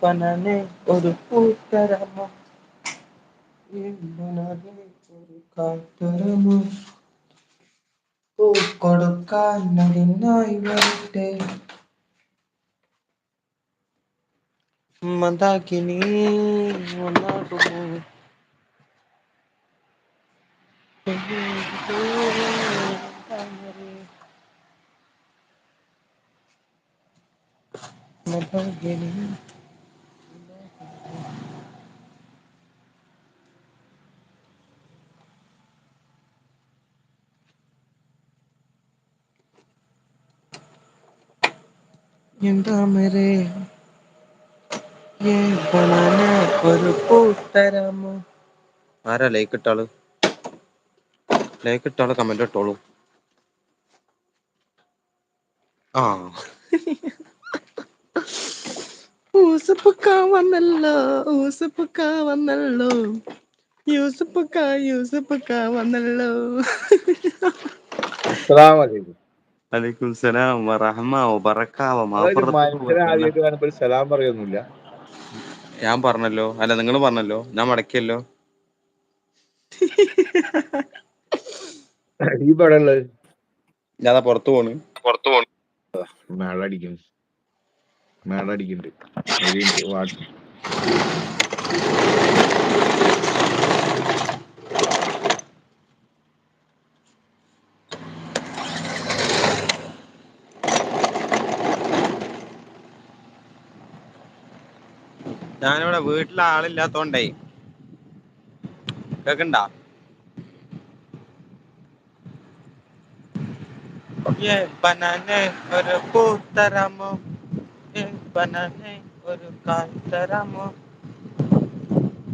பண்ணனே ஒரு பூத்தரமா பண்ணனே ஒரு காட்டரமா பூ கொடுக்கா நடினாய் வரட்டே மதாகினி ஒன்னாடுவோம் Thank you. എന്താമരേ? ഏ ബനാന ഒരു പൂത്തരമോ ആരാ ലൈക്ക് ഇട്ടാൾ ലൈക്ക് ഇട്ടാൾ കമന്റ് ഇട്ടോളൂ. ആ. ഊസപ്പക്ക വന്നല്ലോ ഊസപ്പക്ക വന്നല്ലോ. യൂസപ്പക്ക യൂസപ്പക്ക വന്നല്ലോ അലൈക്കും സലാം വറഹ്മ സലാം പറയൊന്നുമില്ല ഞാൻ പറഞ്ഞല്ലോ അല്ല നിങ്ങൾ പറഞ്ഞല്ലോ ഞാൻ മടക്കിയല്ലോ. ഈ പടമുള്ളത് ഞാൻ ദാ പുറത്തു പോണ്. മഴ മേളടിക്കുന്നുണ്ട് ഒരു അടിക്കുന്നുണ്ട് ഞാനിവിടെ വീട്ടിൽ ആളില്ലാത്തോണ്ടേ. കേക്കണ്ട? ഒരു പൂത്തരമോ ಬನನೆ ஒரு ಕಾಂತರಮು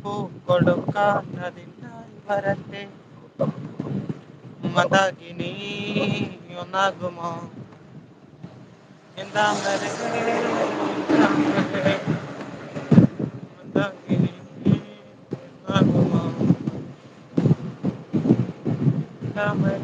ಹೂಗಳು ಕಾಣದಿಂದ ಬರತೆ ಮದಾಗಿನಿಯೊನಾಗುಮೋ ಎಂದಾಮರೆ ಮದಾಗಿನಿ ಎಂದಾಗುಮೋ ಎಂದಾಮರೆ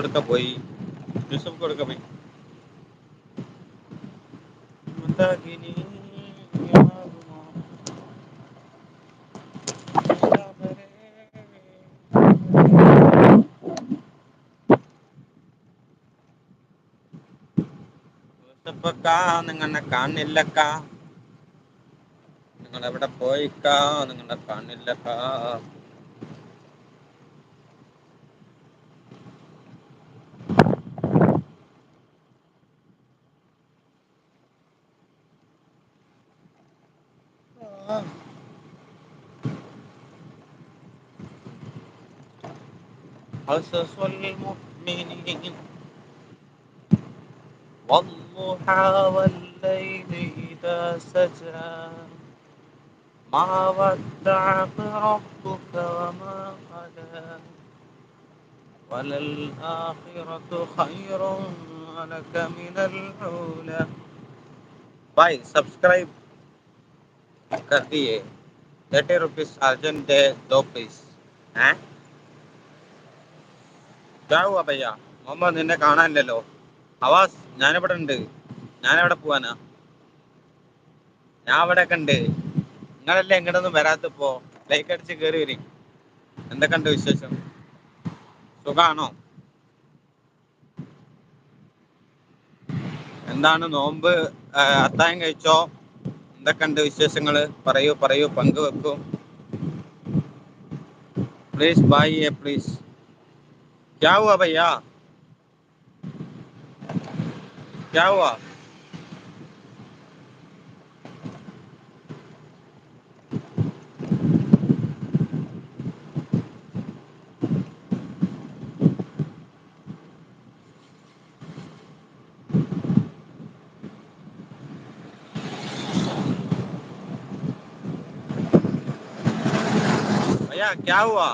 ഇതൊടുക്ക പോയി യൂസഫ് കൊടുക്ക പോയി? താമരേ. യൂസഫക്ക നിങ്ങളെ കാണില്ലക്ക നിങ്ങൾ എവിടെ പോയിക്കാ നിങ്ങളെ കാണില്ലക്ക قصص المؤمنين والضحى والليل إذا سجى ما ودعك ربك وما قلى وللآخرة خير لك من الأولى भाई सब्सक्राइब कर दिए थर्टी रुपीज अर्जेंट दे दो पीस हैं ദാവു അബയ്യ മുഹമ്മദ് നിന്നെ കാണാനില്ലല്ലോ. അവാസ് ഞാനിവിടെ ഉണ്ട്. ഞാനെവിടെ പോവാനാ. ഞാൻ അവിടെ ഒക്കെ ഉണ്ട്. നിങ്ങളല്ലേ എങ്ങോട്ടൊന്നും വരാത്തപ്പോ ലൈക്ക് അടിച്ച് കയറി വരും. എന്തൊക്കെയുണ്ട് വിശേഷം? സുഖാണോ? എന്താണ് നോമ്പ്? അത്തായം കഴിച്ചോ? എന്തൊക്കെ ഉണ്ട് വിശേഷങ്ങൾ? പറയൂ പറയൂ പങ്കുവെക്കൂ. പ്ലീസ് ബൈ എ പ്ലീസ് क्या हुआ भैया क्या हुआ भैया क्या हुआ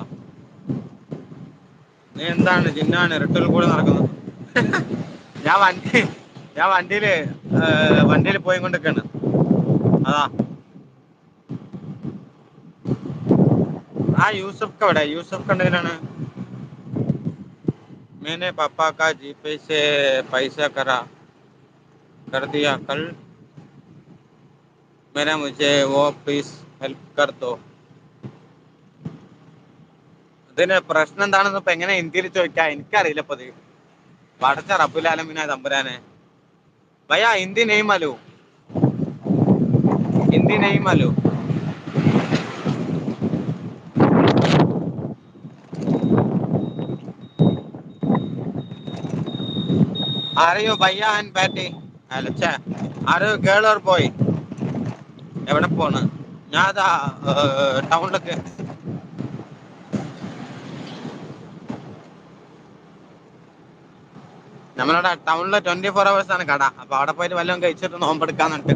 നീ എന്താണ് ജിന്നാണ് ഇരുട്ടിൽ കൂടെ നടക്കുന്നത് ഞാൻ വണ്ടി ഞാൻ വണ്ടിയില് വണ്ടിയിൽ പോയി കൊണ്ടിരിക്കാണ് അതാ ആ യൂസഫ് എവിടെ യൂസഫ് കണ്ടെങ്കിലാണ് मैंने पापा का जीपे से पैसा करा कर दिया कल मेरा मुझे वो प्लीज हेल्प कर दो ഇതിന് പ്രശ്നം എന്താണെന്ന് ഇപ്പൊ എങ്ങനെ ഇന്ത്യയിൽ ചോദിക്കാം? എനിക്കറിയില്ല ഇപ്പൊ ഇത്. പടച്ച റബുലാലമിന തമ്പുരാനെ. ഭയാ ഹിന്ദി നെയ്മലു ഇന്ത്യ ഹിന്ദി അറിയോ ഭയ്യ ആൻഡ് പാറ്റി അലച്ച ആരോ ഗേൾ ഓർ ബോയ്? എവിടെ പോണ്? ഞാൻ ടൗണിലൊക്കെ നമ്മളിവിടെ ടൗണില് ട്വന്റി ഫോർ അവേഴ്സ് ആണ് കട അപ്പൊ അവിടെ പോയിട്ട് വല്ലതും കഴിച്ചിട്ട് നോമ്പെടുക്കാന്നുണ്ട്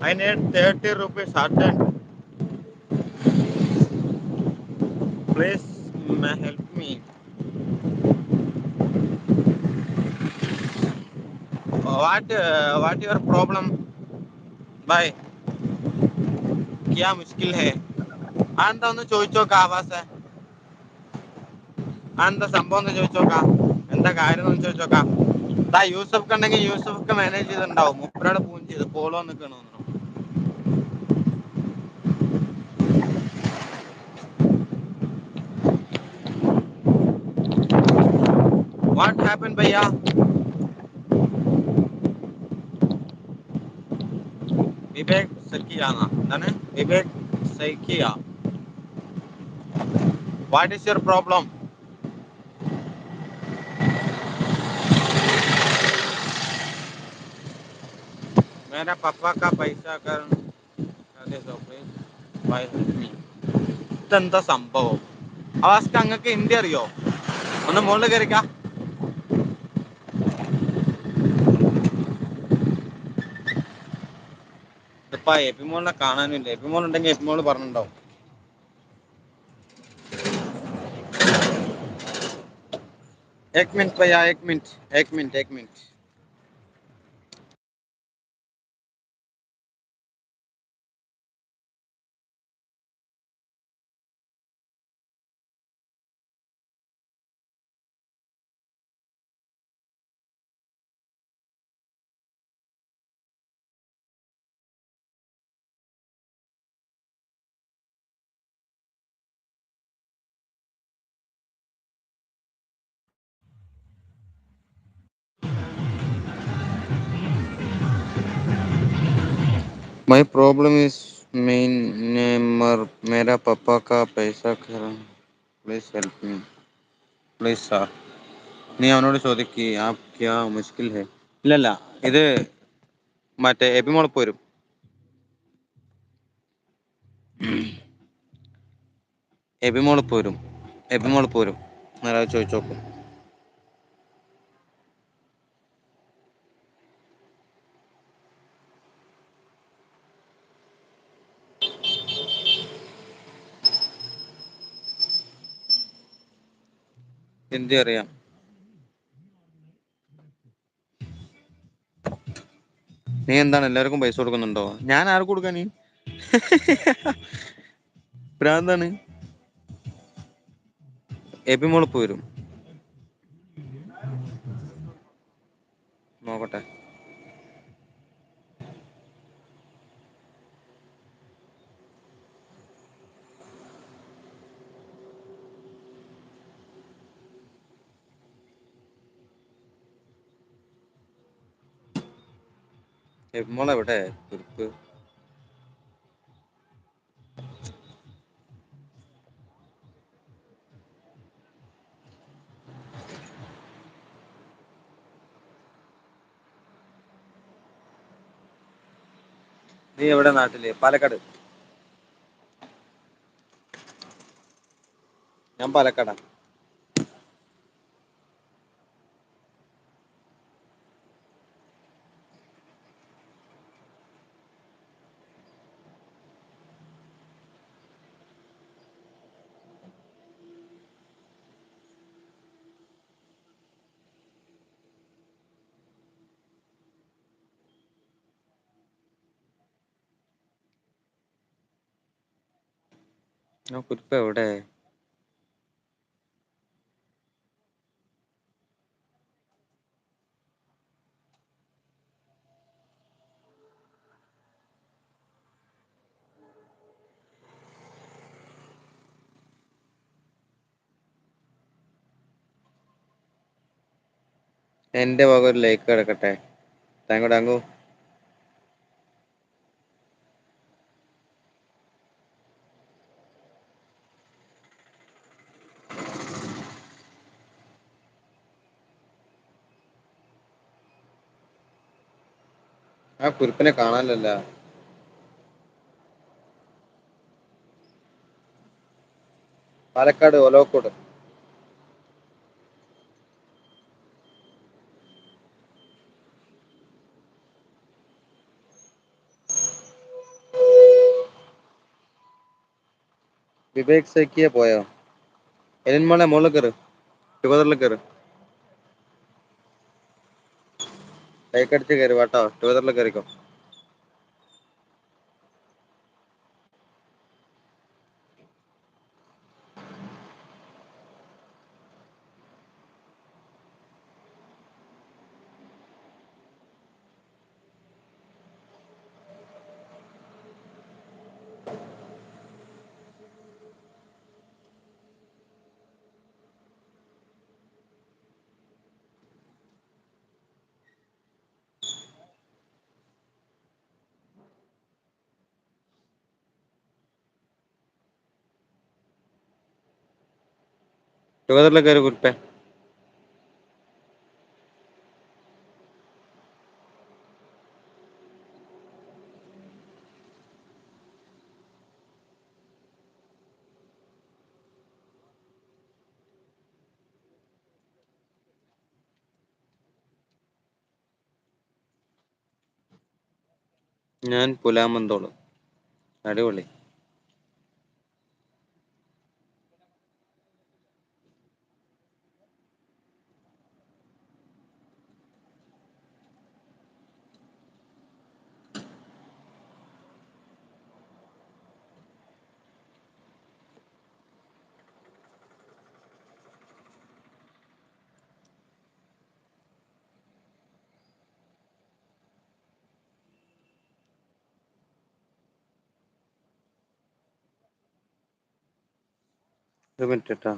I need 30 rupees urgent. Please ma- help me. What uh, what your problem? Bye. क्या मुश्किल है അതെന്താ ഒന്ന് ചോദിച്ചോക്ക ആവാസ അതെന്താ സംഭവം ഒന്ന് ചോദിച്ചോക്ക എന്താ കാര്യം ഒന്ന് ചോദിച്ചോക്ക ദാ യൂസഫ് ഉണ്ടെങ്കിൽ യൂസഫ് മാനേജ് ചെയ്തിട്ടുണ്ടാവും മൂപ്പരോടെ ഫോൺ ചെയ്ത് പോളോ നിൽക്കണോ what happen Bhaiya? Vivek Sakiana. എന്താണ് Vivek Sakia. What is your problem? मेरा पापा का पैसा कर कर दो please. Bye, help me. ഇതെന്താ സംഭവം അവസ്ഥ അങ്ങക്ക് ഹിന്ദി അറിയോ ഒന്ന് മുകളിൽ കയറിക്കാ ഇതിപ്പോ എപ്പിമോളിനെ കാണാനില്ല എപ്പിമോൾ ഉണ്ടെങ്കിൽ എപ്പിമോൾ പറഞ്ഞിട്ടുണ്ടാവും એક મિનિટ ભાઈ આ એક મિનિટ એક મિનિટ એક minute. My problem is Myanmar. मेरा पापा का पैसा खरा please help me please sir നീ അവനോട് ചോദിക്ക് ആ ക്യാ മുഷ്കിൽ ഹെ ഇല്ലല്ല ഇത് മറ്റേ എബിമോൾ പോരും എബിമോൾ പോരും എബിമോൾ പോരും എന്നാലും അത് ചോദിച്ചു നോക്കും ഹിന്ദി അറിയാം. നീ എന്താണ് എല്ലാവർക്കും പൈസ കൊടുക്കുന്നുണ്ടോ? ഞാൻ ആർക്ക് പ്രാന്താണ് ഭ്രാന്താണ്. മോളിപ്പോ വരും. നോക്കട്ടെ. എബിമോൾ എവിടെ? കുറിപ്പ് നീ എവിടെ നാട്ടിൽ? പാലക്കാട്. ഞാൻ പാലക്കാടാ. ആ കുരിപ്പ് എവിടെ? എന്റെ വക ഒരു ലൈക്ക് കിടക്കട്ടെ. താങ്കു താങ്കു ആ കുരുപ്പിനെ കാണാനല്ല പാലക്കാട് ഒലോക്കോട് വിവേക് സൈക്കിയെ പോയോ? എലിന്മോളെ മുകളിൽ കയറ് ടുഗദറിൽ കയറ്. ലൈക്ക് അടിച്ച് കയറി വാട്ടോ ടുഗദറിൽ കയറിക്കോ ടുഗദറിൽ കയറി കുരിപ്പേ ഞാൻ പുലാമന്തോൾ. അടിപൊളി. ഒരു മിനിറ്റ് കേട്ടോ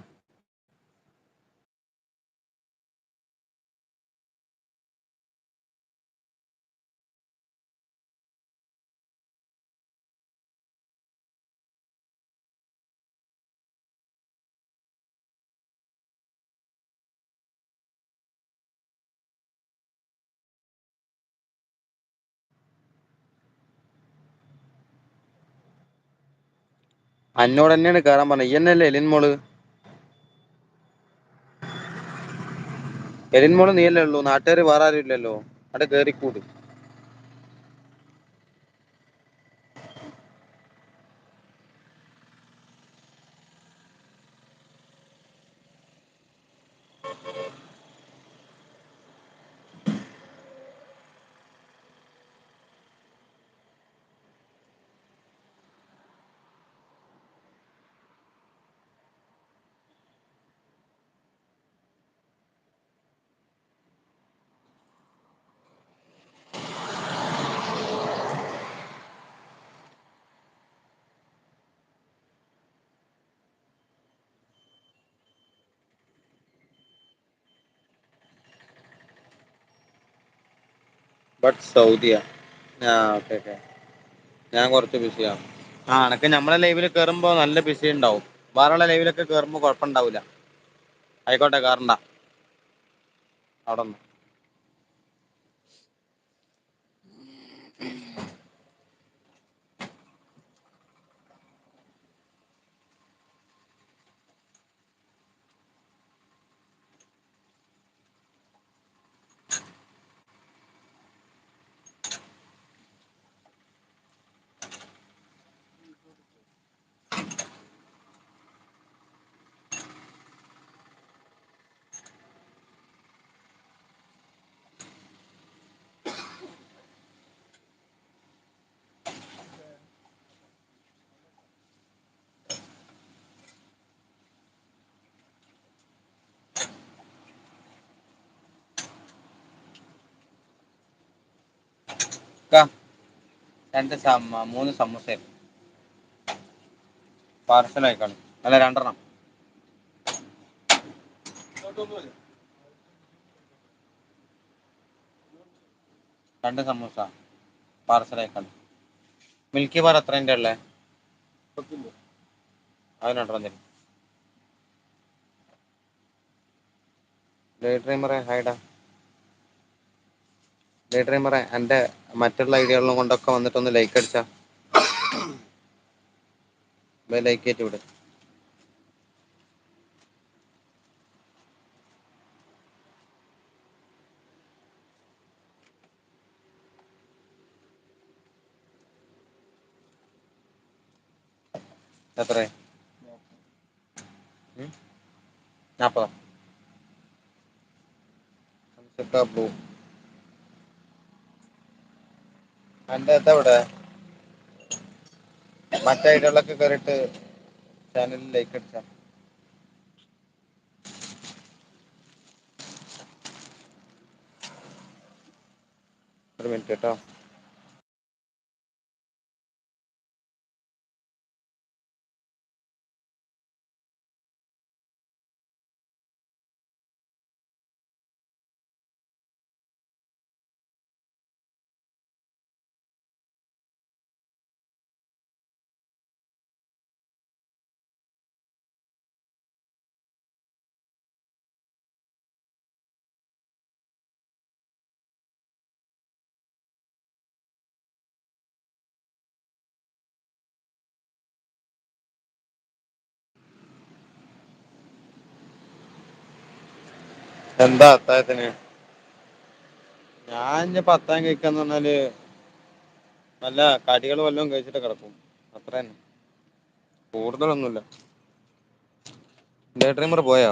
അന്നോട് തന്നെയാണ് കയറാൻ പറഞ്ഞത്. ഈ തന്നെയല്ലേ എലിൻ മോൾ? എലിൻ മോൾ നീയല്ലേ ഉള്ളൂ. നാട്ടുകാർ വേറെ ആരും ഇല്ലല്ലോ. അവിടെ കേറിക്കൂട്. ബട്ട് സൗദിയ ആ. ഞാൻ കുറച്ച് ബിസിയാണ് ആ അനക്ക് നമ്മളെ ലൈവിൽ കയറുമ്പോ നല്ല ബിസി ഉണ്ടാവും വേറെയുള്ള ലൈവിലൊക്കെ കയറുമ്പോ കുഴപ്പമുണ്ടാവില്ല ആയിക്കോട്ടെ കയറണ്ട അവിടെ നിന്ന്. ഇക്ക, രണ്ട് മൂന്ന് സമൂസ പാർസൽ അയക്കണം അല്ല രണ്ടെണ്ണം. രണ്ട് സമൂസ പാർസൽ അയക്കണം മിൽക്കി ബാർ എത്രന്റെ ഉള്ളേ? അത് രണ്ടെണ്ണം തരും. ഡ്രീമറെ ഹൈഡാ ഡേ ഡ്രീമറെ എന്റെ മറ്റുള്ള ഐഡിയകളും കൊണ്ടൊക്കെ വന്നിട്ടൊന്ന് ലൈക്ക് അടിച്ചാ. ലൈക്ക് കയറ്റി വിടും. എത്ര? നാൽപ്പതോ ബ്ലൂ എന്റെ ഇതെവിടെ മറ്റേ ഐഡിയകളൊക്കെ കയറിയിട്ട് ചാനലിൽ ലൈക്ക് അടിച്ചാ ഒരു മിനിറ്റ് കേട്ടോ. എന്താ അത്തായത്തിന്? ഞാൻ ഇനി അത്താഴം കഴിക്കാന്ന് പറഞ്ഞാൽ നല്ല കടികൾ വല്ലതും കഴിച്ചിട്ട് കിടക്കും. അത്ര തന്നെ കൂടുതലൊന്നുമില്ല. ഡേ ഡ്രീമർ പോയോ?